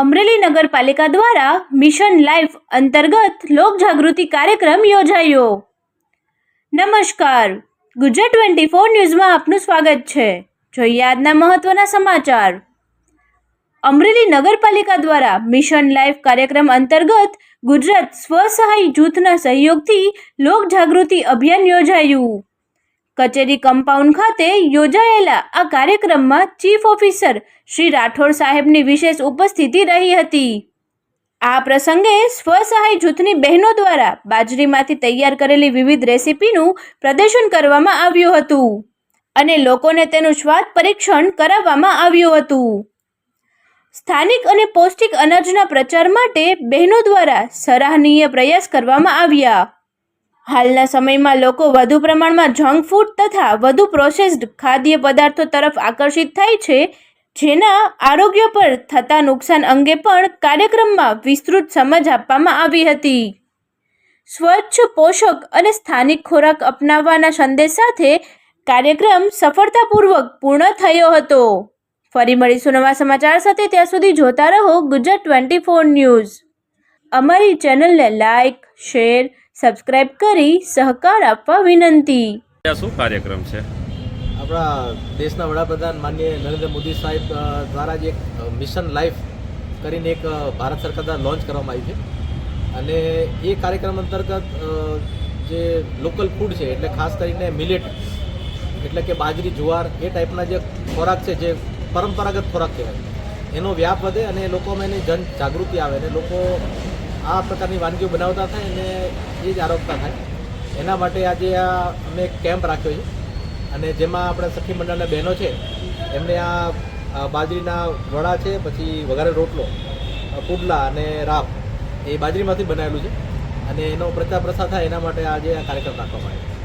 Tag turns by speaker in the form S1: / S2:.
S1: અમરેલી નગરપાલિકા દ્વારા mission life અંતર્ગત લોકજાગૃતિ કાર્યક્રમ યોજાયો. નમસ્કાર. ગુજરાત ટ્વેન્ટી ફોર ન્યૂઝમાં આપનું સ્વાગત છે. જોઈએ આજના મહત્વના સમાચાર. અમરેલી નગરપાલિકા દ્વારા મિશન લાઈફ કાર્યક્રમ અંતર્ગત ગુજરાત સ્વસહાય જૂથના સહયોગથી લોકજાગૃતિ અભિયાન યોજાયું. કચેરી કમ્પાઉન્ડ ખાતે યોજાયેલા આ કાર્યક્રમમાં ચીફ ઓફિસર શ્રી રાઠોડ સાહેબની વિશેષ ઉપસ્થિતિ રહી હતી. આ પ્રસંગે સ્વસહાય જૂથની બહેનો દ્વારા બાજરીમાંથી તૈયાર કરેલી વિવિધ રેસીપીનું પ્રદર્શન કરવામાં આવ્યું હતું અને લોકોને તેનું સ્વાદ પરીક્ષણ કરાવવામાં આવ્યું હતું. સ્થાનિક અને પૌષ્ટિક અનાજના પ્રચાર માટે બહેનો દ્વારા સરાહનીય પ્રયાસ કરવામાં આવ્યા. હાલના સમયમાં લોકો વધુ પ્રમાણમાં જંક ફૂડ તથા વધુ પ્રોસેસ્ડ ખાદ્ય પદાર્થો તરફ આકર્ષિત થાય છે, જેના આરોગ્ય પર થતા નુકસાન અંગે પણ કાર્યક્રમમાં વિસ્તૃત સમજ આપવામાં આવી હતી. સ્વચ્છ, પોષક અને સ્થાનિક ખોરાક અપનાવવાના સંદેશ સાથે કાર્યક્રમ સફળતાપૂર્વક પૂર્ણ થયો હતો. ફરી મળીશું નવા સમાચાર સાથે, ત્યાં સુધી જોતા રહો ગુજરાત ટ્વેન્ટી ફોર ન્યૂઝ. અમારી ચેનલને લાઇક શેર સબસ્ક્રાઇબ કરી સહકાર આપવા વિનંતી.
S2: શું કાર્યક્રમ છે?
S3: આપણા દેશના વડાપ્રધાન માનનીય નરેન્દ્ર મોદી સાહેબ દ્વારા જે એક મિશન લાઈફ કરીને એક ભારત સરકાર દ્વારા લોન્ચ કરવામાં આવી છે. અને એ કાર્યક્રમ અંતર્ગત જે લોકલ ફૂડ છે એટલે ખાસ કરીને મિલેટ એટલે કે બાજરી જુવાર એ ટાઈપના જે ખોરાક છે જે પરંપરાગત ખોરાક કહેવાય એનો વ્યાપ વધે અને લોકોમાં એની જન જાગૃતિ આવે અને લોકો આ પ્રકારની વાનગીઓ બનાવતા થાય અને એ જ આરોગતા થાય એના માટે આજે આ અમે એક કેમ્પ રાખ્યો છે. અને જેમાં આપણે સખી મંડળના બહેનો છે, એમને આ બાજરીના વડા છે, પછી વઘારે રોટલો પુડલા અને રાપ, એ બાજરીમાંથી બનાવેલું છે. અને એનો પ્રચાર પ્રસાર થાય એના માટે આજે આ કાર્યક્રમ રાખવામાં આવ્યો.